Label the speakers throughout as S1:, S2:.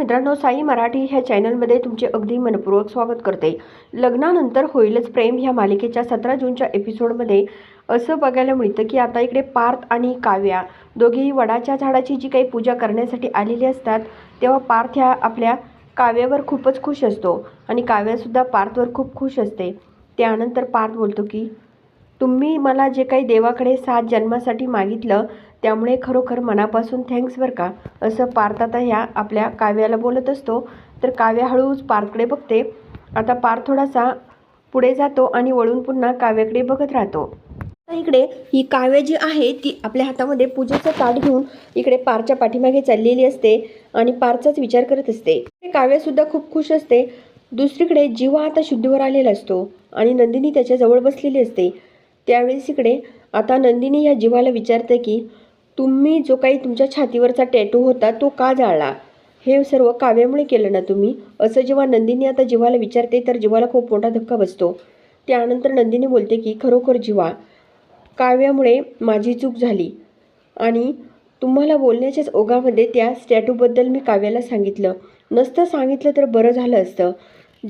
S1: मित्रांनो साई मराठी ह्या चॅनलमध्ये तुमचे अगदी मनपूर्वक स्वागत करते. लग्नानंतर होईलच प्रेम ह्या मालिकेच्या सतरा जूनच्या एपिसोडमध्ये. असं बघायला मिळतं की आता इकडे पार्थ आणि काव्या दोघेही वडाच्या झाडाची जी काही पूजा करण्यासाठी आलेली असतात तेव्हा पार्थ ह्या आपल्या काव्यावर खूपच खुश असतो आणि काव्यासुद्धा पार्थवर खूप खुश असते. त्यानंतर पार्थ बोलतो की तुम्ही मला जे काही देवाकडे सात जन्मासाठी मागितलं त्यामुळे खरोखर मनापासून थँक्स बरं का असं पार्थ आता ह्या आपल्या काव्याला बोलत असतो. तर काव्या हळूच पार्थकडे बघते. आता पार्थ थोडासा पुढे जातो आणि वळून पुन्हा काव्याकडे बघत राहतो. आता इकडे ही काव्य जी आहे ती आपल्या हातामध्ये पूजेचं ताट घेऊन इकडे पारच्या पाठीमागे चाललेली असते आणि पारचाच विचार करत असते. काव्यसुद्धा खूप खुश असते. दुसरीकडे जीवा आता शुद्धीवर आलेला असतो आणि नंदिनी त्याच्याजवळ बसलेली असते. त्यावेळेस इकडे आता नंदिनी या जीवाला विचारते की तुम्ही जो काही तुमच्या छातीवरचा टॅटू होता तो का जाळला? हे सर्व काव्यामुळे केलं ना तुम्ही? असं जेव्हा नंदिनी आता जीवाला विचारते तर जीवाला खूप मोठा धक्का बसतो. त्यानंतर नंदिनी बोलते की खरोखर जीवा काव्यामुळे माझी चूक झाली. आणि तुम्हाला बोलण्याच्याच ओघामध्ये त्या स्टॅटूबद्दल मी काव्याला सांगितलं. नसतं सांगितलं तर बरं झालं असतं.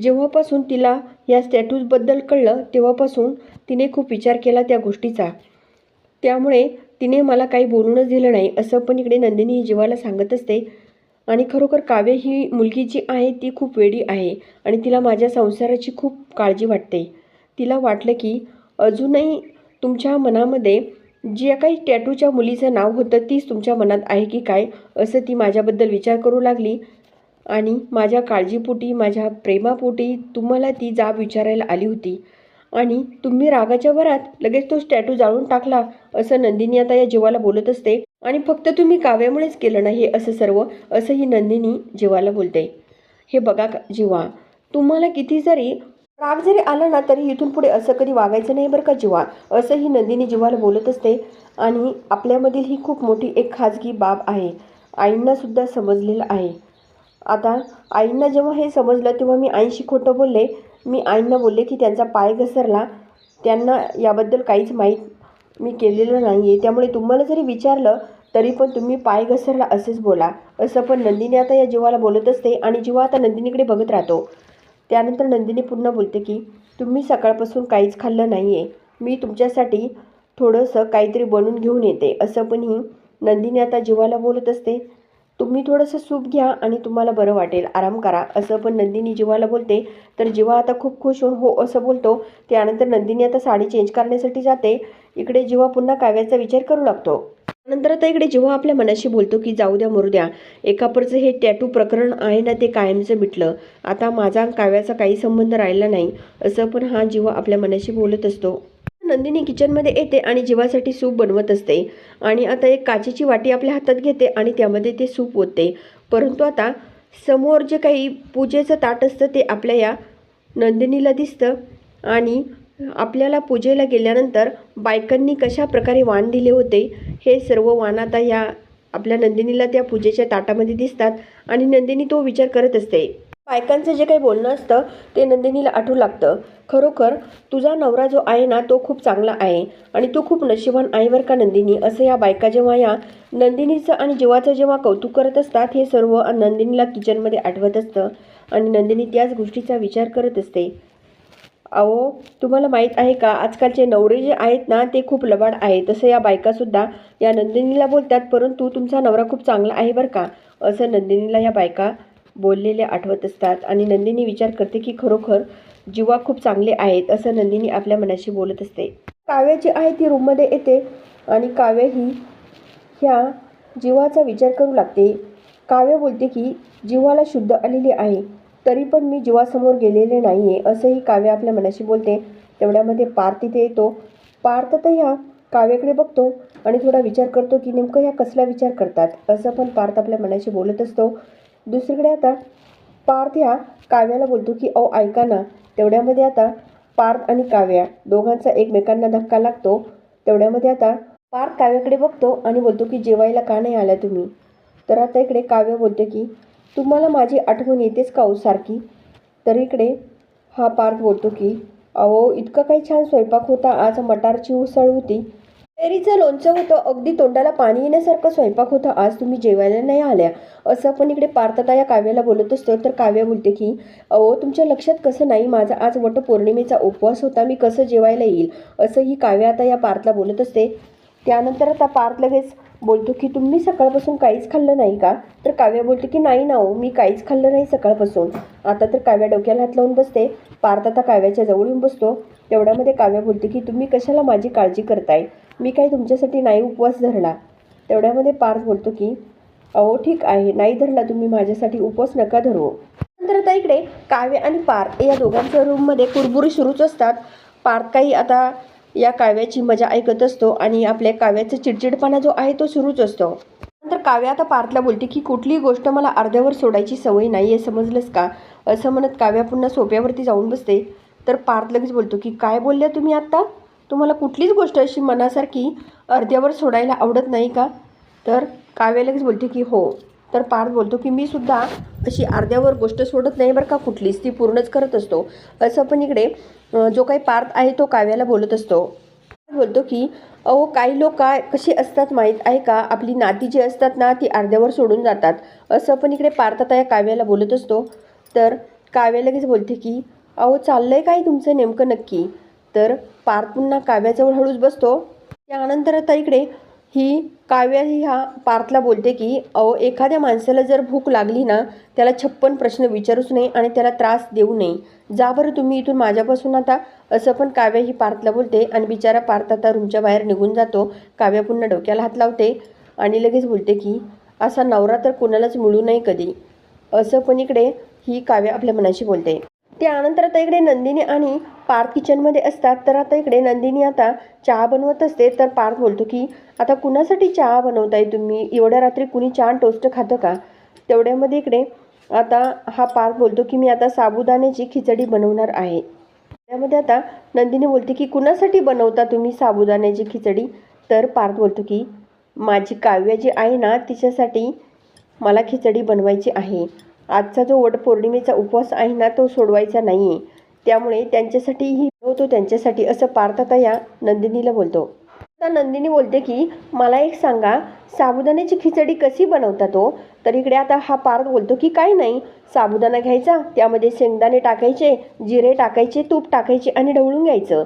S1: जेव्हापासून तिला या स्टॅटूजबद्दल कळलं तेव्हापासून तिने खूप विचार केला त्या गोष्टीचा. त्यामुळे तिने मला काही बोलूनच दिलं नाही असं पण इकडे नंदिनी ही जीवाला सांगत असते. आणि खरोखर काव्य ही मुलगी जी आहे ती खूप वेडी आहे आणि तिला माझ्या संसाराची खूप काळजी वाटते. तिला वाटलं की अजूनही तुमच्या मनामध्ये जे काही टॅटूच्या मुलीचं नाव होतं तीच तुमच्या मनात आहे की काय असं ती माझ्याबद्दल विचार करू लागली. आणि माझ्या काळजीपोटी माझ्या प्रेमापोटी तुम्हाला ती जाब विचारायला आली होती. आणि तुम्ही रागाच्या भरात लगेच तो स्टॅटू जाळून टाकला असं नंदिनी आता या जीवाला बोलत असते आणि फक्त तुम्ही काव्यामुळेच केलं नाही असं सर्व असं ही नंदिनी जीवाला बोलते. हे बघा का- जीवा तुम्हाला किती जरी राग जरी आला ना तरी इथून पुढे असं कधी वागायचं नाही बरं का जीवा असं ही नंदिनी जीवाला बोलत असते. आणि आपल्यामधील ही खूप मोठी एक खाजगी बाब आहे. आईंनासुद्धा समजलेलं आहे. आता आईंना जेव्हा हे समजलं तेव्हा मी आईशी खोटं बोलले. मी आईंना बोलले की त्यांचा पाय घसरला त्यांना याबद्दल काहीच माहीत मी केलेलं नाही आहे त्यामुळे तुम्हाला जरी विचारलं तरी पण तुम्ही पाय घसरला असेच बोला. असं पण नंदिनी आता या जीवाला बोलत असते आणि जीवा आता नंदिनीकडे बघत राहतो. त्यानंतर नंदिनी पुन्हा बोलते की तुम्ही सकाळपासून काहीच खाल्लं नाही आहे मी तुमच्यासाठी थोडंसं काहीतरी बनवून घेऊन येते. असं पण ही नंदिनी आता जीवाला बोलत असते. तुम्ही थोडंसं सूप घ्या आणि तुम्हाला बरं वाटेल. आराम करा. असं पण नंदिनी जीवाला बोलते. तर जीवा आता खूप खुश होऊन हो असं बोलतो. त्यानंतर नंदिनी आता साडी चेंज करण्यासाठी जाते. इकडे जीवा पुन्हा काव्याचा विचार करू लागतो. नंतर आता इकडे जेव्हा आपल्या मनाशी बोलतो की जाऊ द्या मरू द्या. एकापरचं हे टॅटू प्रकरण आहे ना ते कायमचं मिटलं. आता माझा काव्याचा काही संबंध राहिला नाही. असं पण हा जीवा आपल्या मनाशी बोलत असतो. नंदिनी किचनमध्ये येते आणि जीवासाठी सूप बनवत असते. आणि आता एक काचेची वाटी आपल्या हातात घेते आणि त्यामध्ये ते सूप ओतते. परंतु आता समोर जे काही पूजेचं ताट असतं ते आपल्या या नंदिनीला दिसतं. आणि आपल्याला पूजेला गेल्यानंतर बायकांनी कशा प्रकारे वाण दिले होते हे सर्व वाण आता या आपल्या नंदिनीला त्या पूजेच्या ताटामध्ये दिसतात. आणि नंदिनी तो विचार करत असते बायकांचं जे काही बोलणं असतं ते नंदिनीला आठवू लागतं. खरोखर तुझा नवरा जो आहे ना तो खूप चांगला आहे. आणि तो खूप नशिबान आहे बरं का नंदिनी? असं या बायका जेव्हा या नंदिनीचं आणि जीवाचं जेव्हा कौतुक करत असतात हे सर्व नंदिनीला किचनमध्ये आठवत असतं. आणि नंदिनी त्याच गोष्टीचा विचार करत असते. अहो तुम्हाला माहीत आहे का आजकालचे नवरे जे आहेत ना ते खूप लबाड आहेत. तसं या बायकासुद्धा या नंदिनीला बोलतात परंतु तुमचा नवरा खूप चांगला आहे बरं का? असं नंदिनीला या बायका बोललेले आठवत असतात. आणि नंदिनी विचार करते की खरोखर जीवा खूप चांगले आहेत असं नंदिनी आपल्या मनाशी बोलत असते. काव्य जी आहे ती रूममध्ये येते आणि काव्य ही ह्या जीवाचा विचार करू लागते. काव्य बोलते की जीवाला शुद्ध आलेली आहे तरी पण मी जीवासमोर गेलेले नाही आहे असंही काव्य आपल्या मनाशी बोलते. तेवढ्यामध्ये पार्थ तिथे येतो. पार्थ तर ह्या काव्याकडे बघतो आणि थोडा विचार करतो की नेमकं ह्या कसला विचार करतात असं पण पार्थ आपल्या मनाशी बोलत असतो. दुसरीकडे आता पार्थ ह्या काव्याला बोलतो की अहो ऐका ना तेवढ्यामध्ये आता पार्थ आणि काव्या दोघांचा एकमेकांना धक्का लागतो. तेवढ्यामध्ये आता पार्थ काव्याकडे बघतो आणि बोलतो की जेवायला का नाही आला तुम्ही? तर आता इकडे काव्य बोलते की तुम्हाला माझी आठवण येतेच का हो सारखी? तर इकडे हा पार्थ बोलतो की अहो इतका काही छान स्वयंपाक होता. आज मटारची उसळ होती. कैरीचं लोणचं होतं. अगदी तोंडाला पाणी येण्यासारखं स्वयंपाक होता. आज तुम्ही जेवायला नाही आल्या. असं आपण इकडे पार्थता या काव्याला बोलत असतो. तर काव्या बोलते की अहो तुमच्या लक्षात कसं नाही? माझा आज वटपौर्णिमेचा उपवास होता. मी कसं जेवायला येईल? असं ही काव्या आता या पार्थला बोलत असते. त्यानंतर आता पार्थ लगेच बोलतो की तुम्ही सकाळपासून काहीच खाल्लं नाही का? तर काव्या बोलते की नाही ना हो. मी काहीच खाल्लं नाही सकाळपासून. आता तर काव्या डोक्याला हात लावून बसते. पार्थ आता काव्याच्या जवळ येऊन बसतो. तेवढ्यामध्ये काव्या बोलते की तुम्ही कशाला माझी काळजी करताय? मी काही तुमच्यासाठी नाही उपवास धरला तेवढ्यामध्ये पार्थ बोलतो की अहो ठीक आहे. नाही धरला तुम्ही माझ्यासाठी उपवास नका धरू नंतर आता इकडे काव्य आणि पार्थ या दोघांच्या रूममध्ये कुरबुरी सुरूच असतात. पार्थ काही आता या काव्याची मजा ऐकत असतो आणि आपल्या काव्याचा चिडचिडपणा जो आहे तो सुरूच असतो. नंतर काव्य आता पार्थला बोलते की कुठलीही गोष्ट मला अर्ध्यावर सोडायची सवय नाही आहे समजलंच का? असं म्हणत काव्या पुन्हा सोप्यावरती जाऊन बसते. तर पार्थ लगेच बोलतो की काय बोलल्या तुम्ही आत्ता? तुम्हाला कुठलीच गोष्ट अशी मनासारखी अर्ध्यावर सोडायला आवडत नाही का? तर काव्य लगेच बोलते की हो. तर पार्थ बोलतो की मी सुद्धा अशी अर्ध्यावर गोष्ट सोडत नाही बरं का कुठलीच. ती पूर्णच करत असतो. असं पण इकडे जो काही पार्थ आहे तो काव्याला बोलत असतो. बोलतो की अहो काही लोक काय कशी असतात माहीत आहे का? आपली नाती जी असतात ना ती अर्ध्यावर सोडून जातात. असं पण इकडे पार्थ आता या काव्याला बोलत असतो. तर काव्या लगेच बोलते की अहो चाललं आहे काय तुमचं नेमकं नक्की? तर पार्थ पुन्हा काव्याजवळ हळूच बसतो. त्यानंतर आता इकडे ही काव्या ही ह्या पार्थला बोलते की अहो एखाद्या माणसाला जर भूक लागली ना त्याला छप्पन प्रश्न विचारूच नये आणि त्याला त्रास देऊ नये. जा बरं तुम्ही इथून माझ्यापासून आता. असं पण काव्या ही पार्थला बोलते आणि बिचारा पार्थ आता रूमच्या बाहेर निघून जातो. काव्या पुन्हा डोक्याला हात लावते आणि लगेच बोलते की असा नवरा तर कोणालाच मिळू नये कधी. असं पण इकडे ही काव्या आपल्या मनाशी बोलते. त्यानंतर आता इकडे नंदिनी आणि पार्थ किचनमध्ये असतात तर आता इकडे नंदिनी आता चहा बनवत असते तर पार्थ बोलतो की आता कुणासाठी चहा बनवताय तुम्ही? एवढ्या रात्री कुणी चहा टोस्ट खातं का? तेवढ्यामध्ये इकडे आता हा पार्थ बोलतो की मी आता साबुदाण्याची खिचडी बनवणार आहे. त्यामध्ये आता नंदिनी बोलते की कुणासाठी बनवता तुम्ही साबुदाण्याची खिचडी? तर पार्थ बोलतो की माझी काव्या जी आहे ना तिच्यासाठी मला खिचडी बनवायची आहे. आजचा जो वटपौर्णिमेचा उपवास आहे ना तो सोडवायचा नाही आहे त्यामुळे त्यांच्यासाठी ही त्यांच्यासाठी असं पार्थ आता या नंदिनीला बोलतो. आता नंदिनी बोलते की मला एक सांगा साबुदाण्याची खिचडी कशी बनवता तो? तर इकडे आता हा पार्थ बोलतो की काय नाही साबुदाणा घ्यायचा त्यामध्ये शेंगदाणे टाकायचे जिरे टाकायचे तूप टाकायचे आणि ढवळून घ्यायचं.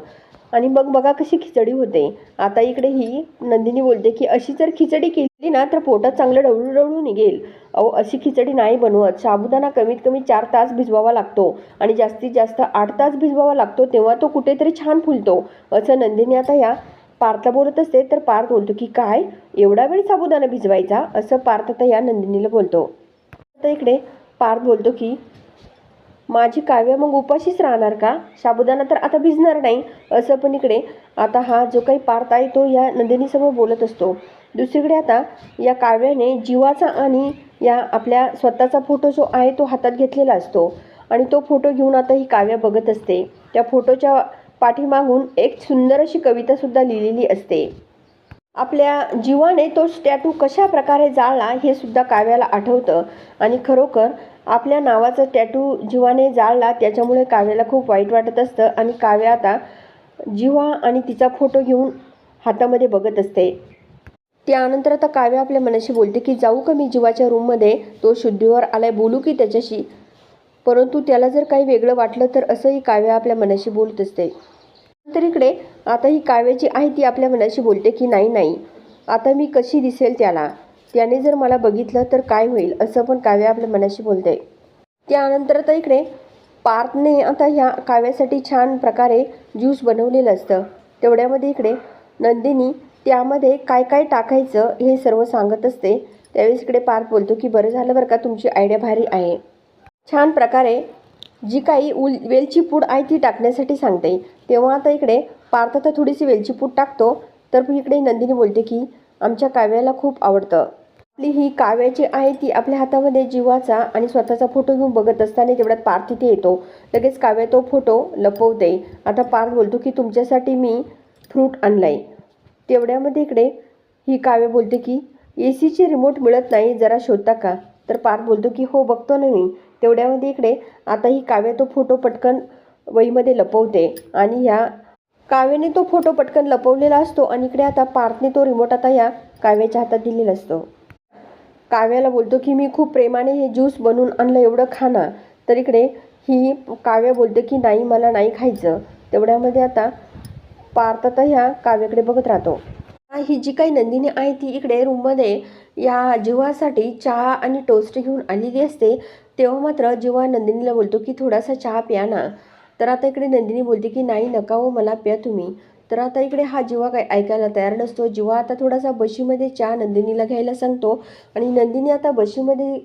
S1: आणि मग बघा कशी खिचडी होते. आता इकडे ही नंदिनी बोलते की अशी जर खिचडी केली ना तर पोटात चांगलं ढवळू ढवळू निघेल. अहो अशी खिचडी नाही बनवत. साबुदाणा कमीत कमी चार तास भिजवावा लागतो आणि जास्तीत जास्त आठ तास भिजवावा लागतो तेव्हा तो कुठेतरी छान फुलतो. असं नंदिनी आता या पार्थला बोलत असते. तर पार्थ बोलतो की काय? एवढा वेळ साबुदाणा भिजवायचा? असं पार्थ आता या नंदिनीला बोलतो. आता इकडे पार्थ बोलतो की माझी काव्य मग उपाशीच राहणार का? साबुदाणा तर आता भिजणार नाही. असं पण इकडे. आता हा जो काही पार्थ आहे तो या नंदिनीसमोर बोलत असतो. दुसरीकडे आता या काव्याने जीवाचा आणि या आपल्या स्वतःचा फोटो जो आहे तो हातात घेतलेला असतो. आणि तो फोटो घेऊन आता ही काव्य बघत असते. त्या फोटोच्या पाठीमागून एक सुंदर अशी कवितासुद्धा लिहिलेली असते. आपल्या जीवाने तो स्टॅटू कशा प्रकारे जाळला हे सुद्धा काव्याला आठवतं. आणि खरोखर आपल्या नावाचा टॅटू जीवाने जाळला त्याच्यामुळे काव्याला खूप वाईट वाटत असतं. आणि काव्या आता जीवा आणि तिचा फोटो घेऊन हातामध्ये बघत असते. त्यानंतर आता काव्या आपल्या मनाशी बोलते की जाऊ का मी जीवाच्या रूममध्ये तो शुद्धीवर आलाय बोलू की त्याच्याशी? परंतु त्याला जर काही वेगळं वाटलं तर असंही काव्या आपल्या मनाशी बोलत असते. तर इकडे आता ही काव्याची आहे ती आपल्या मनाशी बोलते की नाही नाही आता मी कशी दिसेल त्याला? त्याने जर मला बघितलं तर काय होईल असं पण काव्य आपल्या मनाशी बोलते. त्यानंतर आता इकडे पार्थने आता ह्या काव्यासाठी छान प्रकारे ज्यूस बनवलेलं असतं. तेवढ्यामध्ये इकडे नंदिनी त्यामध्ये काय काय टाकायचं हे सर्व सांगत असते. त्यावेळेस इकडे पार्थ बोलतो की बरं झालं बरं का तुमची आयडिया भारी आहे. छान प्रकारे जी काही उल वेलची पूड आहे ती टाकण्यासाठी सांगते. तेव्हा आता इकडे पार्थ तर थोडीशी वेलची पूड टाकतो. तर इकडे नंदिनी बोलते की आमच्या काव्याला खूप आवडतं. आपली ही काव्याची आहे ती आपल्या हातामध्ये जीवाचा आणि स्वतःचा फोटो घेऊन बघत असताना तेवढ्यात पार्थ तिथे येतो. लगेच काव्य तो फोटो लपवते आता पार्थ बोलतो की तुमच्यासाठी मी फ्रूट आणलाय. तेवढ्यामध्ये इकडे ही काव्य बोलते की ए सीची रिमोट मिळत नाही जरा शोधता का? तर पार्थ बोलतो की हो बघतो ना मी. तेवढ्यामध्ये इकडे आता ही काव्य तो फोटो पटकन वहीमध्ये लपवते आणि ह्या काव्याने तो फोटो पटकन लपवलेला असतो आणि इकडे आता पार्थने तो रिमोट आता या काव्याच्या हातात दिलेला असतो. काव्याला बोलतो की मी खूप प्रेमाने हे ज्यूस बनवून आणलं एवढं खाना तर इकडे ही काव्य बोलते की नाही मला नाही खायचं. तेवढ्यामध्ये आता पार्थ आता ह्या काव्याकडे बघत राहतो. ही जी काही नंदिनी आहे ती इकडे रूममध्ये या जीवासाठी चहा आणि टोस्ट घेऊन आलेली असते. तेव्हा मात्र जेव्हा नंदिनीला बोलतो की थोडासा चहा प्या ना. तर आता इकडे नंदिनी बोलते की नाही नका हो मला प्या तुम्ही. तर आता इकडे हा जीवा काही ऐकायला तयार नसतो. जीवा आता थोडासा बशीमध्ये चहा नंदिनीला घ्यायला सांगतो आणि नंदिनी आता बशीमध्ये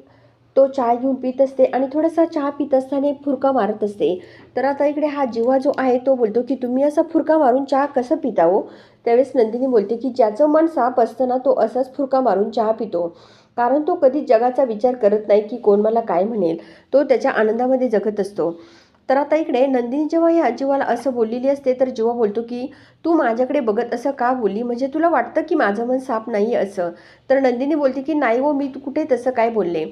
S1: तो चहा घेऊन पित असते आणि थोडासा चहा पित असताना एक फुरका मारत असते. तर आता इकडे हा जीवा जो आहे तो बोलतो की तुम्ही असा फुरका मारून चहा कसं पितावो हो? त्यावेळेस नंदिनी बोलते की ज्याचं मन साप असतं ना तो असाच फुरका मारून चहा पितो. कारण तो कधी जगाचा विचार करत नाही की कोण मला काय म्हणेल. तो त्याच्या आनंदामध्ये जगत असतो. तर आता इकडे नंदिनी जेव्हा या जीवाला असं बोललेली असते तर जीवा बोलतो की तू माझ्याकडे बघत असं का बोलली? म्हणजे तुला वाटतं की माझं मन साफ नाही असं? तर नंदिनी बोलते की नाही हो मी तू कुठे तसं काय बोलले?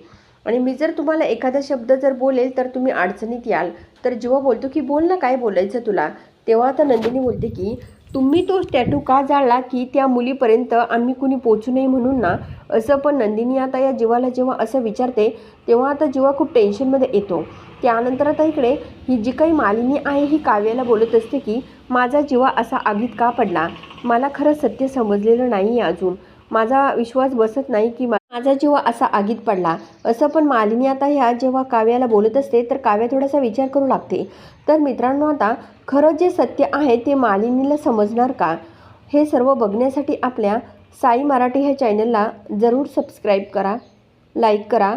S1: आणि मी जर तुम्हाला एखादा शब्द जर बोलेल तर तुम्ही अडचणीत याल. तर जेव्हा बोलतो की बोल ना काय बोलायचं तुला? तेव्हा आता नंदिनी बोलते की तुम्ही तो टॅटू का जाळला की त्या मुलीपर्यंत आम्ही कुणी पोचू नये म्हणून ना? असं पण नंदिनी आता या जीवाला जेव्हा असं विचारते तेव्हा आता जीवा खूप टेन्शनमध्ये येतो. त्यानंतर आता इकडे ही जी काही मालिनी आहे ही काव्याला बोलत असते की माझा जीवा असा आगीत का पडला? मला खरं सत्य समजलेलं नाही आहे अजून. माझा विश्वास बसत नाही की माझा जेव्हा असा आगीत पडला. असं पण मालिनी आता ह्या जेव्हा काव्याला बोलत असते तर काव्या थोडासा विचार करू लागते. तर मित्रांनो आता खरं जे सत्य आहे ते मालिनीला समजणार का? हे सर्व बघण्यासाठी आपल्या साई मराठी ह्या चॅनलला जरूर सबस्क्राईब करा लाईक करा